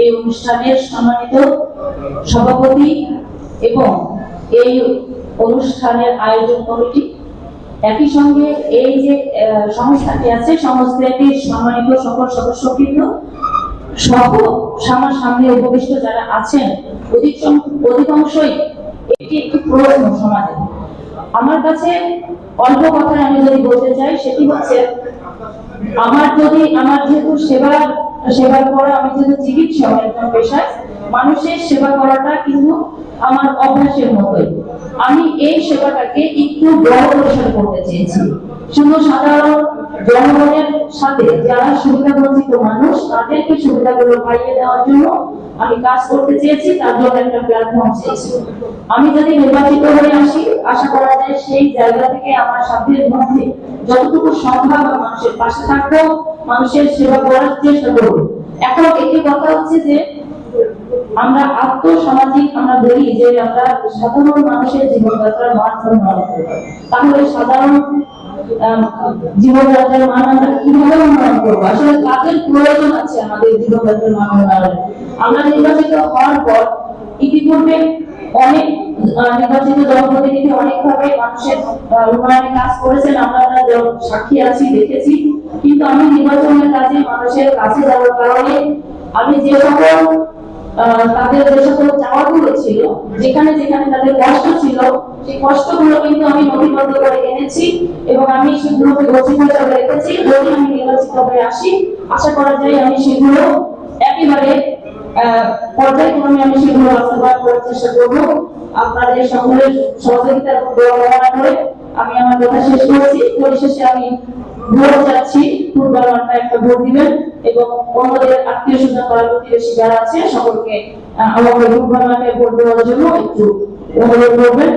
এই অনুষ্ঠানের সম্মানিত সভাপতি এবং এই অনুষ্ঠানের আয়োজন কমিটি। একই সঙ্গে এই যে সংস্থাটি আছে, সংস্থাটির সম্মানিত সকল সদস্যবৃন্দ সহ আমার সামনে উপবিষ্ট যারা আছেন, অধিক অধিকাংশই এটি একটি প্রশ্ন সমাজে। আমার কাছে অল্প কথায় আমি যদি বলতে চাই, সেটি হচ্ছে আমার যদি, আমার যেহেতু সেবা সেবা করা আমি যেহেতু চিকিৎসক একজন পেশায়, মানুষের সেবা করাটা কিন্তু আমার অভ্যাসের মতোই। আমি এই সেবাটাকে একটু বড় প্রসার করতে চেয়েছি। শুধু সাধারণ জনগণের সাথে যারা সুবিধা বঞ্চিত মানুষ, তাদেরকে সুবিধাগুলো পাইয়ে দেওয়ার জন্য আমি কাজ করতে চেয়েছি, তার জন্য একটা প্ল্যাটফর্ম চেয়েছি আমি যদি নির্বাচিত হয়ে আসি, আশা করা যায় সেই জায়গা থেকে আমার সাধ্যের মধ্যে যতটুকু সম্ভব মানুষের পাশে থাকব, মানুষের সেবা করার চেষ্টা করব। এখন একটি কথা হচ্ছে যে, আমরা আত্মসামাজিক আমরা বলি যে আমরা সাধারণ মানুষের জীবনযাত্রার উন্নয়ন তাহলে সাধারণ জীবনযাত্রার মান আমরা কীভাবে উন্নয়ন করব? আসলে কাজের প্রয়োজন আছে আমাদের জীবনযাত্রার মান আমরা নির্বাচিত হওয়ার পর ইতিপূর্বে অনেক নির্বাচিত জনপ্রতিনিধি মানুষের উন্নয়নে কাজ করেছেন। আমরা সাক্ষী আছি, দেখেছি। কিন্তু আমি নির্বাচনের কাজে, মানুষের কাছে যাওয়ার কারণে আমি যে সকল তাদের যে সকল চাওয়াগুলো ছিল, যেখানে যেখানে তাদের কষ্ট ছিল, সেই কষ্টগুলো কিন্তু আমি নথিবদ্ধ করে এনেছি এবং আমি সেগুলোকে হিসাবে রেখেছি যদি আমি নির্বাচিত হয়ে আসি, আশা করা যায় আমি সেগুলো একেবারে পর্যায়ক্রমে আমি সেগুলো বাস্তবায়ন করার চেষ্টা করব। আপনাদের সকলের সহযোগিতা এবং দোয়া কামনা করে আমি আমার কথা শেষ করেছি। পরিশেষে আমি ভোট চাচ্ছি, ফুটবল একটা ভোট দিবেন। এবং অন্যদের আত্মীয় স্বজন পাড়া প্রতিবেশী যারা আছে, সকলকে আমাকে ফুটবল মাঠে ভোট দেওয়ার জন্য একটু অনুরোধ করবেন।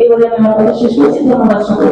এই বলে আমি আমার কথা শেষ করছি। ধন্যবাদ সকলকে।